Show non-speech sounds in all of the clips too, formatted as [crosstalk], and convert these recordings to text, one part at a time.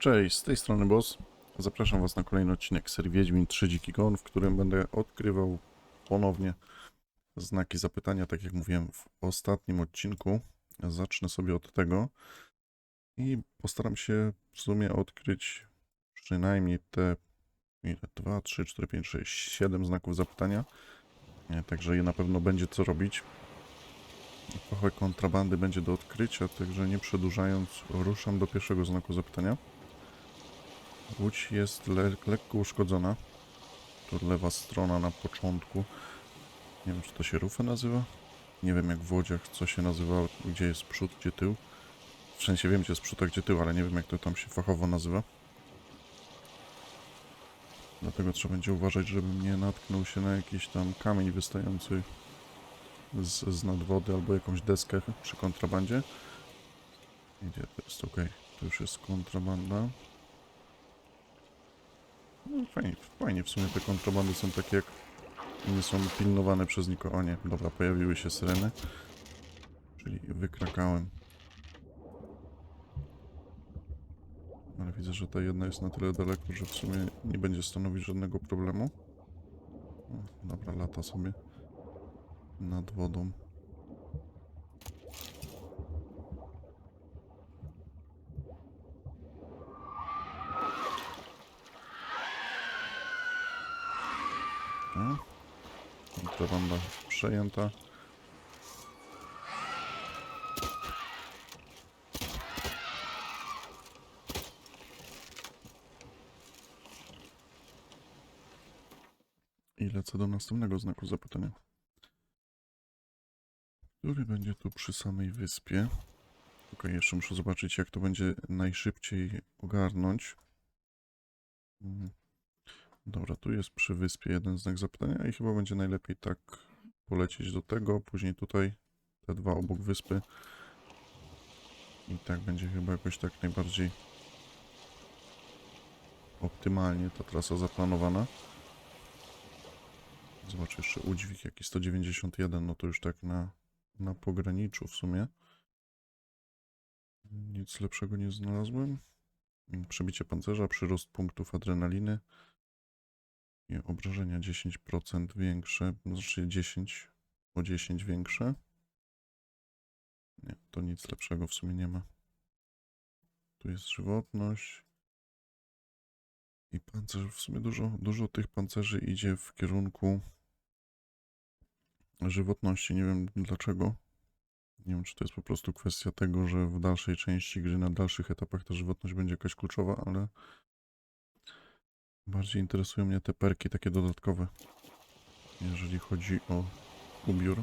Cześć, z tej strony Boss. Zapraszam Was na kolejny odcinek serii Wiedźmin 3 Dziki Gon, w którym będę odkrywał ponownie znaki zapytania, tak jak mówiłem w ostatnim odcinku. Zacznę sobie od tego i postaram się w sumie odkryć przynajmniej te ile? 2, 3, 4, 5, 6, 7 znaków zapytania. Także je na pewno będzie co robić. Trochę kontrabandy będzie do odkrycia, także nie przedłużając, ruszam do pierwszego znaku zapytania. Łódź jest le lekko uszkodzona. To lewa strona na początku. Nie wiem, czy to się rufa nazywa. Nie wiem, jak w łodziach, co się nazywa, gdzie jest przód, gdzie tył. W sensie wiem, gdzie jest przód, a gdzie tył, ale nie wiem, jak to tam się fachowo nazywa. Dlatego trzeba będzie uważać, żebym nie natknął się na jakiś tam kamień wystający z, z nad wody albo jakąś deskę przy kontrabandzie. Idzie, to jest ok. To już jest kontrabanda. No fajnie, fajnie w sumie te kontrabandy są takie jak nie są pilnowane przez nikogo. O nie, dobra, pojawiły się syreny. Czyli wykrakałem. Ale widzę, że ta jedna jest na tyle daleko, że w sumie nie będzie stanowić żadnego problemu. O, dobra, lata sobie nad wodą. O, Kontrabanda przejęta. I lecę do następnego znaku zapytania. Który będzie tu przy samej wyspie. Ok, jeszcze muszę zobaczyć, jak to będzie najszybciej ogarnąć. Dobra, tu jest przy wyspie jeden znak zapytania i chyba będzie najlepiej tak polecieć do tego, później tutaj te dwa obok wyspy. I tak będzie chyba jakoś tak najbardziej optymalnie ta trasa zaplanowana. Zobacz jeszcze udźwig jaki 191, no to już tak na, na pograniczu w sumie. Nic lepszego nie znalazłem. Przebicie pancerza, przyrost punktów adrenaliny. I obrażenia 10% większe, znaczy 10 o 10 większe. Nie, to nic lepszego w sumie nie ma. Tu jest żywotność. I pancerz, w sumie dużo, dużo tych pancerzy idzie w kierunku żywotności. Nie wiem dlaczego. Nie wiem, czy to jest po prostu kwestia tego, że w dalszej części gry, na dalszych etapach ta żywotność będzie jakaś kluczowa, ale bardziej interesują mnie te perki takie dodatkowe, jeżeli chodzi o ubiór.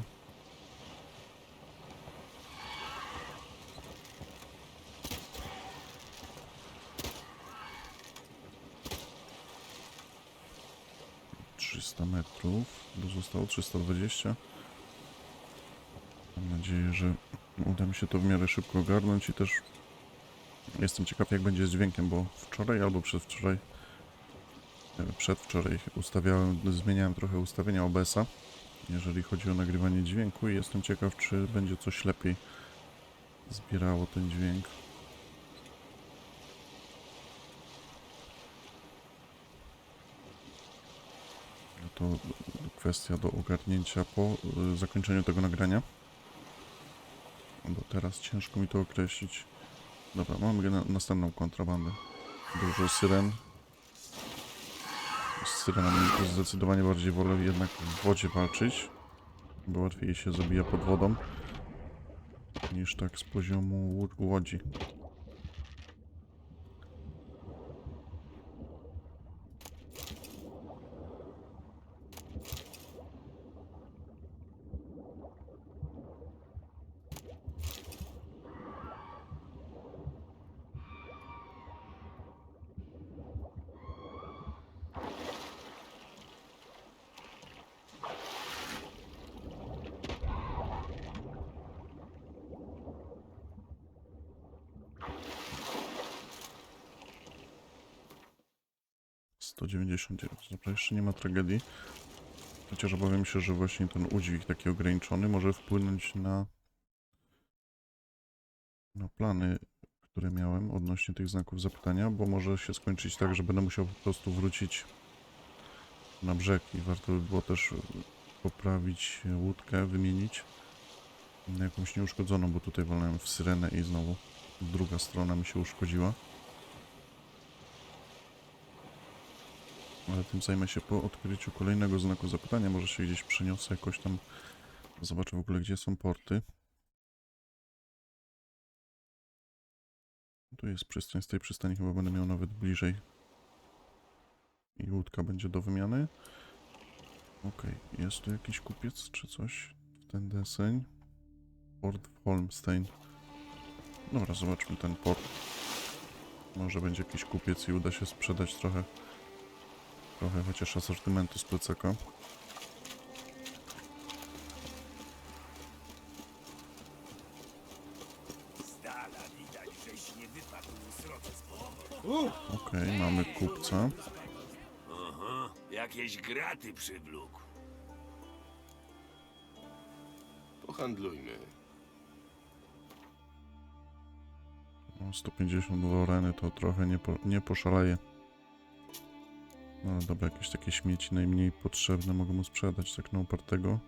Metrów, bo zostało 320. Mam nadzieję, że uda mi się to w miarę szybko ogarnąć i też jestem ciekaw jak będzie z dźwiękiem, bo wczoraj albo przedwczoraj przedwczoraj ustawiałem, zmieniałem trochę ustawienia OBS-a, jeżeli chodzi o nagrywanie dźwięku i jestem ciekaw, czy będzie coś lepiej zbierało ten dźwięk. No to kwestia do ogarnięcia po y, zakończeniu tego nagrania. Bo teraz ciężko mi to określić. Dobra, mamy na, następną kontrabandę. Dużo syren. Z syrenami zdecydowanie bardziej wolę jednak w wodzie walczyć, bo łatwiej się zabija pod wodą niż tak z poziomu łodzi. Jeszcze nie ma tragedii. Chociaż obawiam się, że właśnie ten udźwig taki ograniczony może wpłynąć na, na plany, które miałem odnośnie tych znaków zapytania, bo może się skończyć tak, że będę musiał po prostu wrócić na brzeg i warto by było też poprawić łódkę, wymienić na jakąś nieuszkodzoną, bo tutaj walnąłem w syrenę i znowu druga strona mi się uszkodziła. Ale tym zajmę się po odkryciu kolejnego znaku zapytania. Może się gdzieś przeniosę jakoś tam. Zobaczę w ogóle, gdzie są porty. Tu jest przystań, z tej przystani chyba będę miał nawet bliżej. I łódka będzie do wymiany. Okej, jest tu jakiś kupiec czy coś w ten deseń? Port w Holmstein. Dobra, zobaczmy ten port. Może będzie jakiś kupiec i uda się sprzedać trochę, trochę chociaż asortymentu z plecaka. Z dala widać, żeś nie wypadł srodze z powodu. Okej, mamy kupca. Aha, jakieś graty przywlókł. Pohandlujmy. No, 152 oreny to trochę nie, po, nie poszaleje. No dobra, jakieś takie śmieci najmniej potrzebne mogę mu sprzedać, tak na upartego.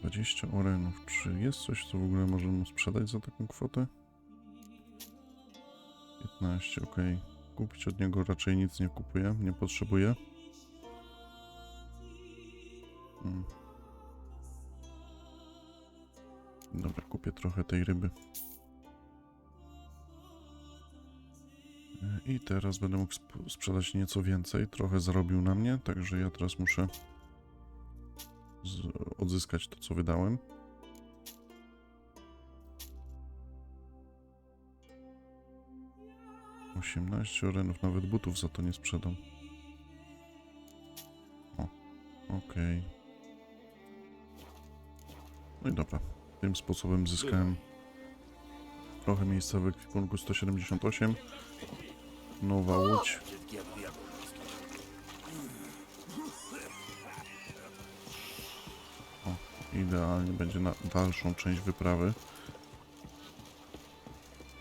Dwadzieścia orenów. Czy jest coś, co w ogóle możemy mu sprzedać za taką kwotę? 15, ok. Kupić od niego raczej nic nie kupuję, nie potrzebuję. Mm. Dobra, kupię trochę tej ryby. E, I teraz będę mógł sp- sprzedać nieco więcej. Trochę zarobił na mnie, także ja teraz muszę odzyskać to, co wydałem. Osiemnaście orenów, nawet butów za to nie sprzedam. O, okej. No i dobra. Tym sposobem zyskałem trochę miejsca w ekwipunku 178. Nowa łódź. Diabeł. Idealnie będzie na dalszą część wyprawy.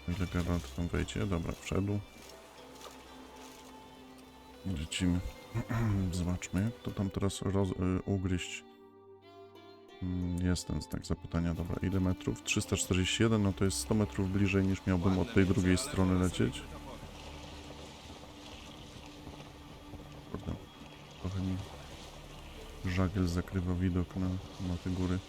O ile Geralt tam wejdzie? Dobra, wszedł. Lecimy. [clears throat] Zobaczmy, jak to tam teraz roz, y, ugryźć. Mm, Jest ten znak zapytania, dobra, ile metrów? 341, no to jest 100 metrów bliżej niż miałbym od tej drugiej strony lecieć. Kurde, trochę mi żagiel zakrywa widok na, na te góry.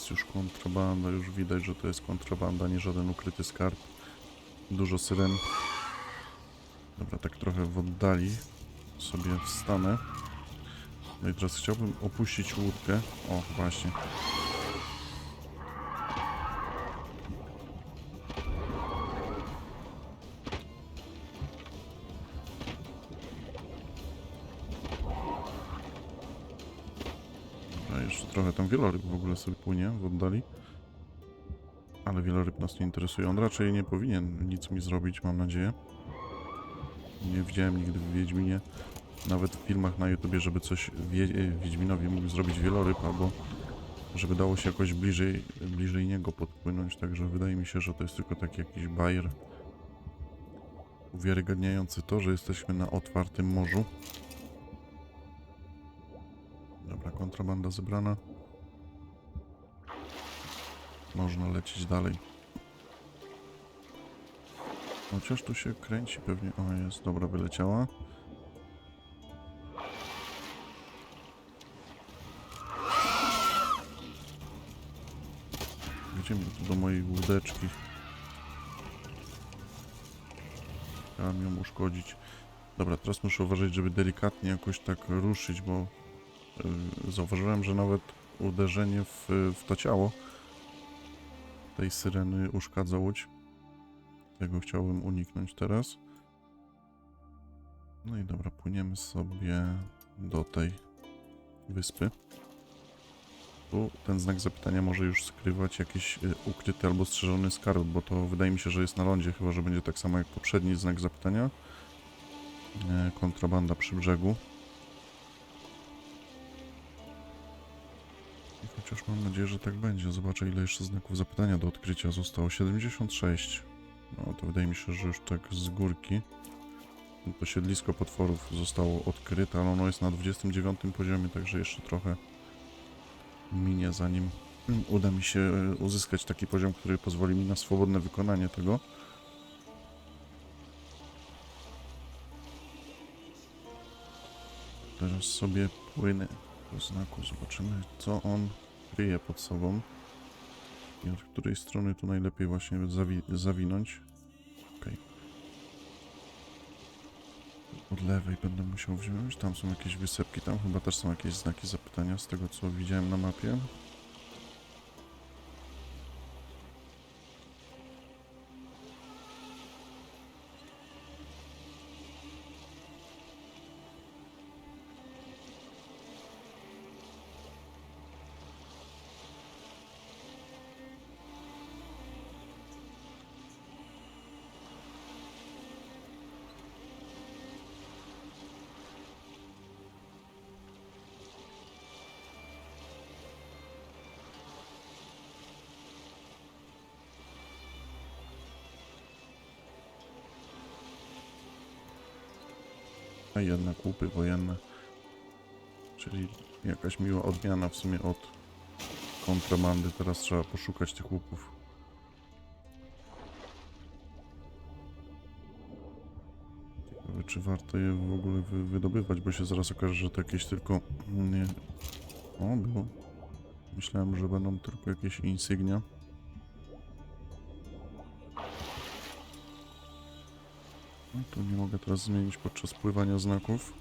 Jest już kontrabanda, już widać, że to jest kontrabanda, nie żaden ukryty skarb. Dużo syren. Dobra, tak trochę w oddali sobie wstanę. No i teraz chciałbym opuścić łódkę. O, właśnie. Wieloryb w ogóle sobie płynie w oddali. Ale wieloryb nas nie interesuje. On raczej nie powinien nic mi zrobić, mam nadzieję. Nie widziałem nigdy w Wiedźminie, nawet w filmach na YouTubie, żeby coś wie, e, Wiedźminowi mógł zrobić wieloryb, albo żeby dało się jakoś bliżej, bliżej niego podpłynąć, także wydaje mi się, że to jest tylko taki jakiś bajer uwiarygadniający to, że jesteśmy na otwartym morzu. Dobra, kontrabanda zebrana. Można lecieć dalej. Chociaż tu się kręci pewnie. O, jest, dobra, wyleciała. Idziemy tu do mojej łódeczki. Chciałem ją uszkodzić. Dobra, teraz muszę uważać, żeby delikatnie jakoś tak ruszyć, bo yy, zauważyłem, że nawet uderzenie w, w to ciało tej syreny uszkadza łódź. Tego chciałbym uniknąć teraz. No i dobra, płyniemy sobie do tej wyspy. Tu ten znak zapytania może już skrywać jakiś y, ukryty albo strzeżony skarb, bo to wydaje mi się, że jest na lądzie, chyba że będzie tak samo jak poprzedni znak zapytania. E, kontrabanda przy brzegu. Chociaż mam nadzieję, że tak będzie. Zobaczę ile jeszcze znaków zapytania do odkrycia zostało. 76. No to wydaje mi się, że już tak z górki. To siedlisko potworów zostało odkryte, ale ono jest na 29 poziomie, także jeszcze trochę minie zanim uda mi się e, uzyskać taki poziom, który pozwoli mi na swobodne wykonanie tego. Teraz sobie płynę znaku, zobaczymy co on kryje pod sobą i od której strony tu najlepiej właśnie zawi zawinąć. Okej. Od lewej będę musiał wziąć, tam są jakieś wysepki, tam chyba też są jakieś znaki zapytania z tego co widziałem na mapie. A jednak łupy wojenne. Czyli jakaś miła odmiana w sumie od kontrabandy. Teraz trzeba poszukać tych łupów. Ciekawe, czy warto je w ogóle wy wydobywać, bo się zaraz okaże, że to jakieś tylko... Nie... O, było. Myślałem, że będą tylko jakieś insygnia. No tu nie mogę teraz zmienić podczas pływania znaków.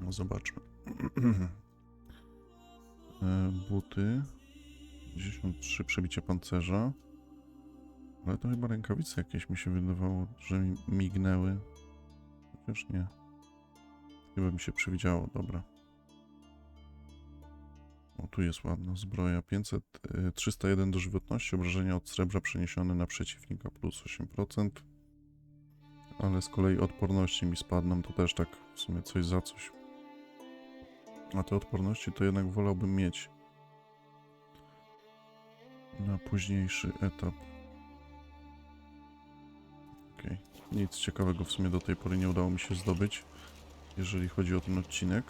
No zobaczmy. [clears throat] E, Buty. 53 przebicie pancerza. Ale to chyba rękawice jakieś mi się wydawało, że mi mignęły. Chociaż nie. Chyba mi się przewidziało, dobra. O, tu jest ładna zbroja. 500, y, 301 do żywotności, obrażenia od srebra przeniesione na przeciwnika plus 8%. Ale z kolei odporności mi spadną, to też tak w sumie coś za coś. A te odporności to jednak wolałbym mieć na późniejszy etap. Okej, nic ciekawego w sumie do tej pory nie udało mi się zdobyć, jeżeli chodzi o ten odcinek.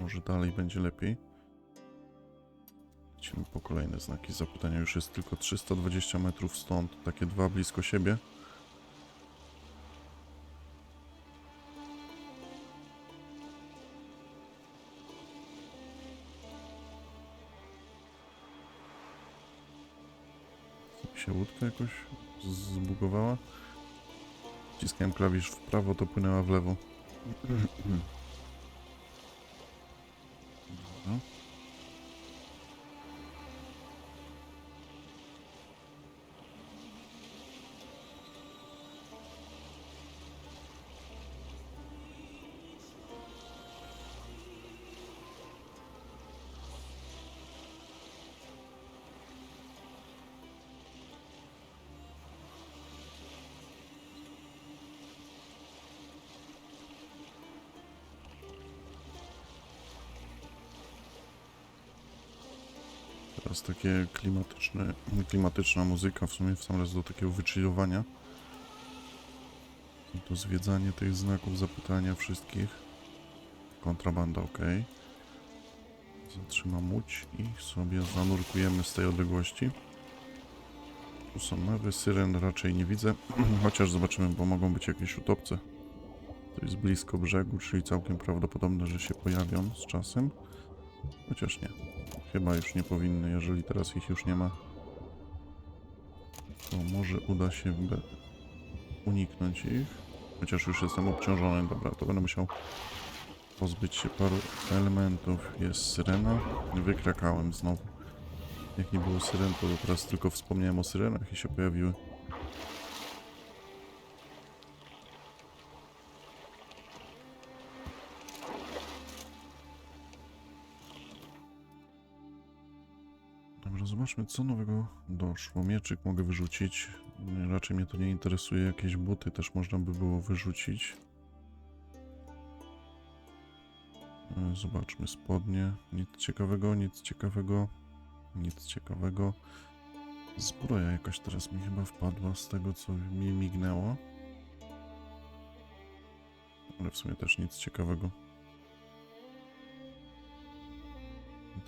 Może dalej będzie lepiej. Po kolejne znaki zapytania. Już jest tylko 320 metrów stąd, takie dwa blisko siebie. Się łódka jakoś zbugowała? Wciskałem klawisz w prawo, to płynęła w lewo. [clears throat] Dobra. Teraz takie klimatyczne, klimatyczna muzyka w sumie w sam raz do takiego wychillowania. To zwiedzanie tych znaków zapytania wszystkich. Kontrabanda ok. Zatrzymam łódź i sobie zanurkujemy z tej odległości. Tu są mewy, syren raczej nie widzę, [clears throat] chociaż zobaczymy, bo mogą być jakieś utopce. To jest blisko brzegu, czyli całkiem prawdopodobne, że się pojawią z czasem. Chociaż nie. Chyba już nie powinny, jeżeli teraz ich już nie ma. To może uda się uniknąć ich. Chociaż już jestem obciążony. Dobra, to będę musiał pozbyć się paru elementów. Jest syrena. Wykrakałem znowu. Jak nie było syren, to teraz tylko wspomniałem o syrenach i się pojawiły. Zobaczmy co nowego doszło. Mieczyk mogę wyrzucić. Raczej mnie to nie interesuje. Jakieś buty też można by było wyrzucić. E, Zobaczmy spodnie. Nic ciekawego, nic ciekawego. Nic ciekawego. Zbroja jakaś teraz mi chyba wpadła z tego co mi mignęło. Ale w sumie też nic ciekawego.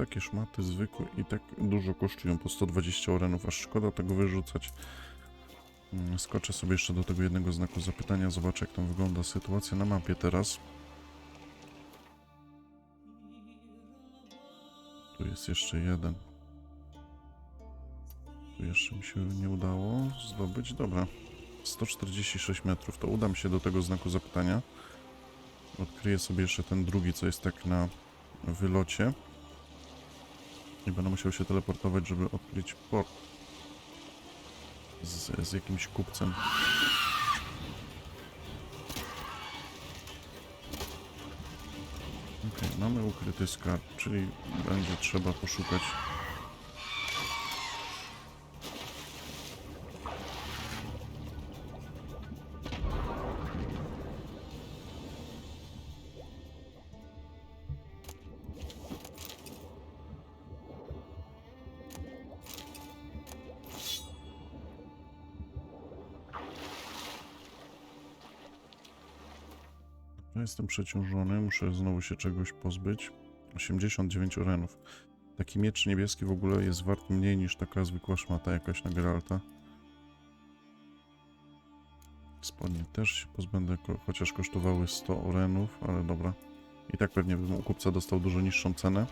Takie szmaty zwykłe i tak dużo kosztują po 120 orenów, aż szkoda tego wyrzucać. Mm, Skoczę sobie jeszcze do tego jednego znaku zapytania, zobaczę jak tam wygląda sytuacja na mapie teraz. Tu jest jeszcze jeden. Tu jeszcze mi się nie udało zdobyć. Dobra. 146 metrów. To udam się do tego znaku zapytania. Odkryję sobie jeszcze ten drugi, co jest tak na wylocie. I będę musiał się teleportować, żeby odkryć port. Z, z jakimś kupcem. Okej, mamy ukryty skarb, czyli będzie trzeba poszukać. Jestem przeciążony, muszę znowu się czegoś pozbyć. 89 orenów. Taki miecz niebieski w ogóle jest wart mniej niż taka zwykła szmata jakaś na Geralta. Spodnie też się pozbędę, chociaż kosztowały 100 orenów, ale dobra. I tak pewnie bym u kupca dostał dużo niższą cenę.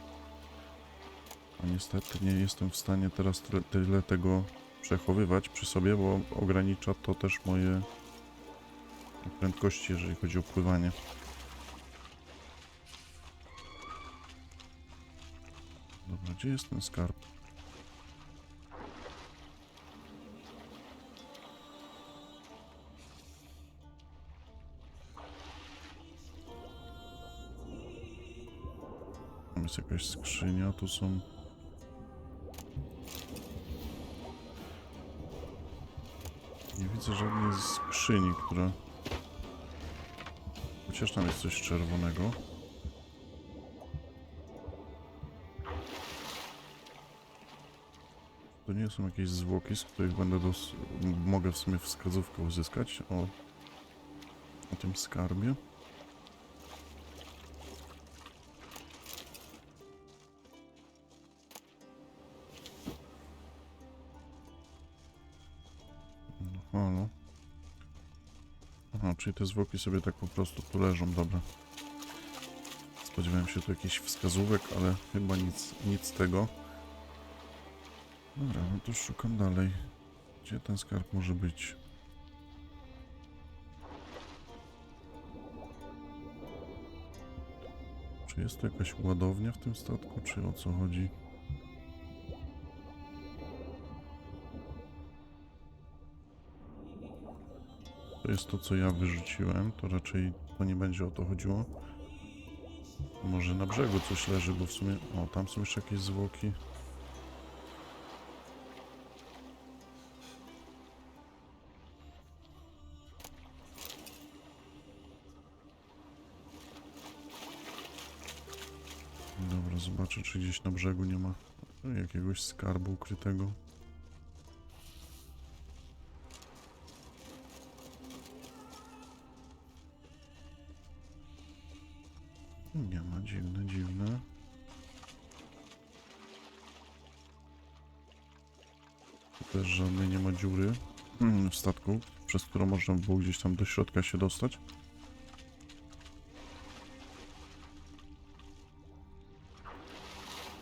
A niestety nie jestem w stanie teraz tyle, tyle tego przechowywać przy sobie, bo ogranicza to też moje prędkości, jeżeli chodzi o pływanie. Dobra, gdzie jest ten skarb? Tam jest jakaś skrzynia, tu są... Nie widzę żadnej skrzyni, która... Chociaż tam jest coś czerwonego. To nie są jakieś zwłoki, z których będę dos- mogę w sumie wskazówkę uzyskać o, o tym skarbie. No. Czyli te zwłoki sobie tak po prostu tu leżą, dobra. Spodziewałem się tu jakichś wskazówek, ale chyba nic, nic z tego. Dobra, no to szukam dalej. Gdzie ten skarb może być? Czy jest to jakaś ładownia w tym statku, czy o co chodzi? To jest to, co ja wyrzuciłem, to raczej to nie będzie o to chodziło. Może na brzegu coś leży, bo w sumie... O, tam są jeszcze jakieś zwłoki. Dobra, zobaczę, czy gdzieś na brzegu nie ma jakiegoś skarbu ukrytego. Dziwne, dziwne. Tu też żadnej nie ma dziury mm, w statku, przez którą można by było gdzieś tam do środka się dostać.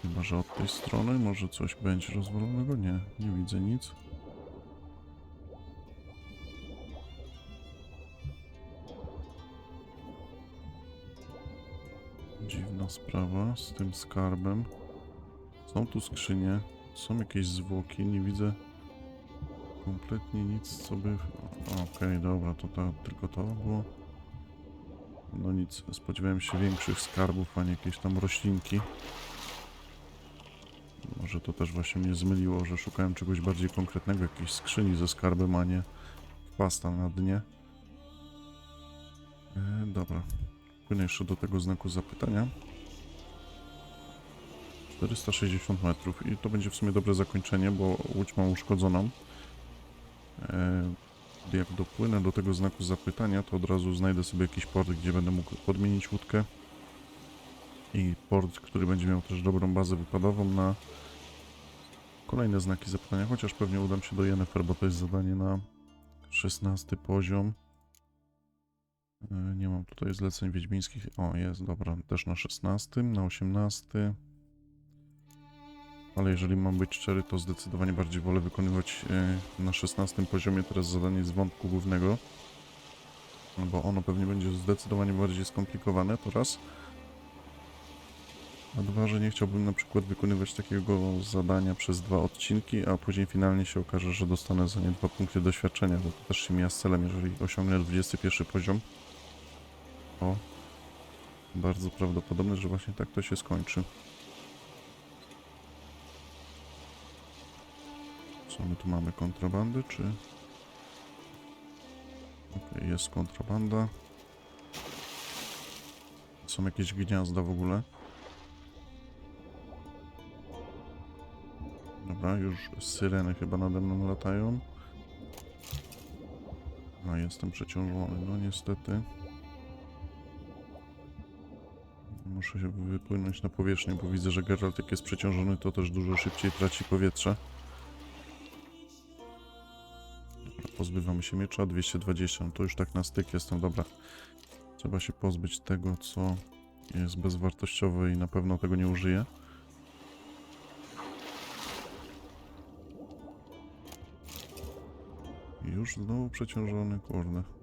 Chyba, że od tej strony może coś będzie rozwalonego? Nie, nie widzę nic. Dziwna sprawa z tym skarbem. Są tu skrzynie, są jakieś zwłoki, nie widzę kompletnie nic, co by... Okej, dobra, to, to tylko to było. No nic, spodziewałem się większych skarbów, a nie jakieś tam roślinki. Może to też właśnie mnie zmyliło, że szukałem czegoś bardziej konkretnego, jakiejś skrzyni ze skarbem, a nie pasta na dnie. E, dobra, płynę jeszcze do tego znaku zapytania. 460 metrów i to będzie w sumie dobre zakończenie, bo łódź mam uszkodzoną. E, jak dopłynę do tego znaku zapytania, to od razu znajdę sobie jakiś port, gdzie będę mógł podmienić łódkę. I port, który będzie miał też dobrą bazę wypadową na kolejne znaki zapytania, chociaż pewnie udam się do Yennefer, bo to jest zadanie na 16 poziom. E, Nie mam tutaj zleceń wiedźmińskich. O, jest, dobra, też na 16, na 18. Ale jeżeli mam być szczery, to zdecydowanie bardziej wolę wykonywać e, na 16 poziomie teraz zadanie z wątku głównego. Bo ono pewnie będzie zdecydowanie bardziej skomplikowane, to raz. A dwa, że nie chciałbym na przykład wykonywać takiego zadania przez dwa odcinki, a później finalnie się okaże, że dostanę za nie dwa punkty doświadczenia, bo to też się mija z celem, jeżeli osiągnę 21 poziom. O, bardzo prawdopodobne, że właśnie tak to się skończy. Co my tu mamy? Kontrabandy, czy... Okej, jest kontrabanda. Są jakieś gniazda w ogóle. Dobra, już syreny chyba nade mną latają. A, jestem przeciążony, no niestety. Muszę się wypłynąć na powierzchnię, bo widzę, że Geralt jak jest przeciążony, to też dużo szybciej traci powietrze. Pozbywamy się miecza, 220, no to już tak na styk jestem, dobra. Trzeba się pozbyć tego, co jest bezwartościowe i na pewno tego nie użyję. Już znowu przeciążony, kurde.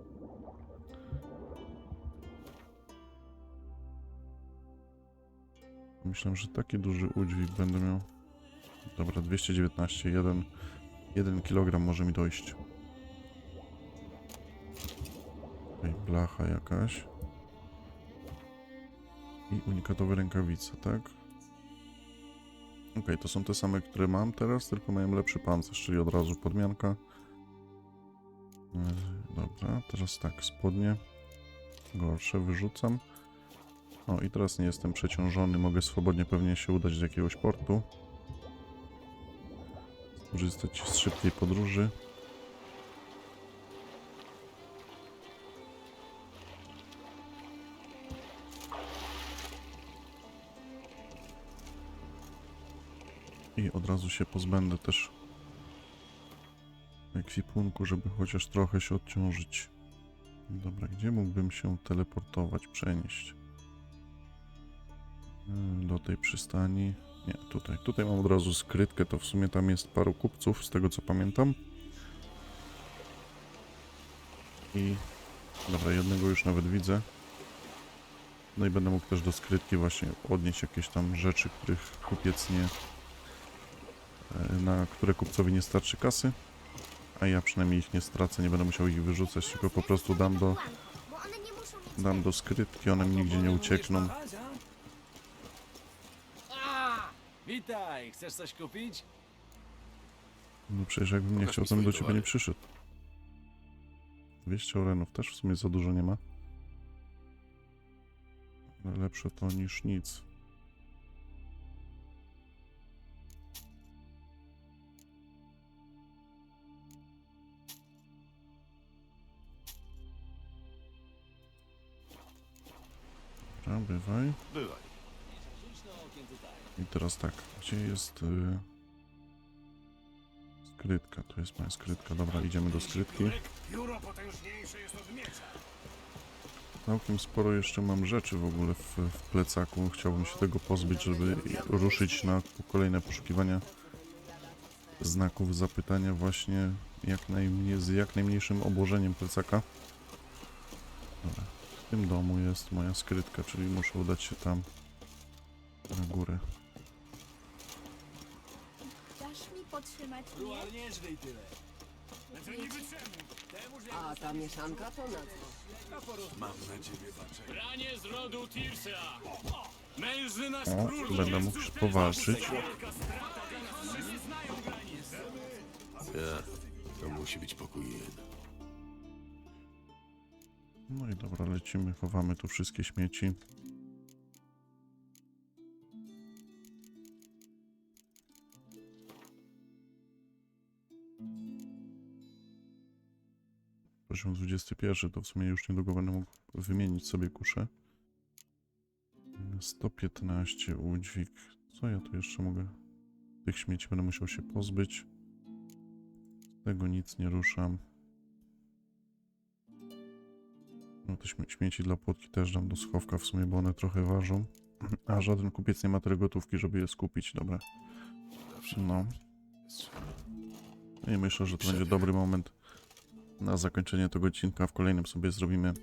Myślę, że taki duży udźwig będę miał. Dobra, 219, 1, 1 kg może mi dojść. Tutaj blacha jakaś. I unikatowe rękawice, tak? Okej, to są te same, które mam teraz, tylko mają lepszy pancerz, czyli od razu podmianka. Yy, Dobra, teraz tak, spodnie. Gorsze wyrzucam. O, i teraz nie jestem przeciążony, mogę swobodnie pewnie się udać do jakiegoś portu. Skorzystać z szybkiej podróży. I od razu się pozbędę też ekwipunku, żeby chociaż trochę się odciążyć. Dobra, gdzie mógłbym się teleportować, przenieść? Yy, Do tej przystani. Nie, tutaj. Tutaj mam od razu skrytkę, to w sumie tam jest paru kupców, z tego co pamiętam. I... Dobra, jednego już nawet widzę. No i będę mógł też do skrytki właśnie odnieść jakieś tam rzeczy, których kupiec nie... e, na które kupcowi nie starczy kasy. A ja przynajmniej ich nie stracę, nie będę musiał ich wyrzucać, tylko po prostu dam do, dam do skrytki, one mi nigdzie nie uciekną. A! Witaj, chcesz coś kupić? No przecież jakbym nie Pokaż chciał, mi to bym do swoje ciebie nie przyszedł. 200 orenów też w sumie za dużo nie ma. Ale lepsze to niż nic. Dobra, bywaj. Bywaj. I teraz tak, gdzie jest y... skrytka? To jest moja skrytka. Dobra, idziemy do skrytki. Całkiem sporo jeszcze mam rzeczy w ogóle w, w plecaku. Chciałbym się tego pozbyć, żeby ruszyć na kolejne poszukiwania znaków zapytania właśnie jak najmniej, z jak najmniejszym obłożeniem plecaka. Dobra. tym domu jest moja skrytka, czyli muszę udać się tam na górę. Luar nie żryj tyle. Niby czemu? Że A ta mieszanka to na co? Mam na ciebie patrzeć. Branie z rodu Tirsa! Mężny nasz O, król! będę mógł powalczyć. Ja. To musi być pokój jeden. No i dobra, lecimy, chowamy tu wszystkie śmieci. Poziom 21, to w sumie już niedługo będę mógł wymienić sobie kuszę. 115 udźwig. Co ja tu jeszcze mogę? Tych śmieci będę musiał się pozbyć. Z tego nic nie ruszam. No te śmie- śmieci dla płotki też dam do schowka w sumie, bo one trochę ważą. [clears throat] A żaden kupiec nie ma tyle gotówki, żeby je skupić, dobra. No. trzeba. I myślę, że to będzie dobry moment na zakończenie tego odcinka. W kolejnym sobie zrobimy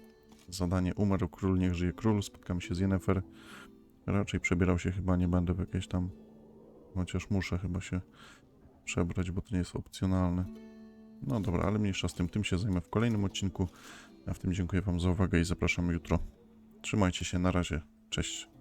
zadanie Umarł król, niech żyje król. Spotkamy się z Yennefer. Raczej przebierał się chyba nie będę w jakieś tam... Chociaż muszę chyba się przebrać, bo to nie jest opcjonalne. No dobra, ale mniejsza z tym. Tym się zajmę w kolejnym odcinku. A w tym dziękuję Wam za uwagę i zapraszam jutro. Trzymajcie się, na razie. Cześć.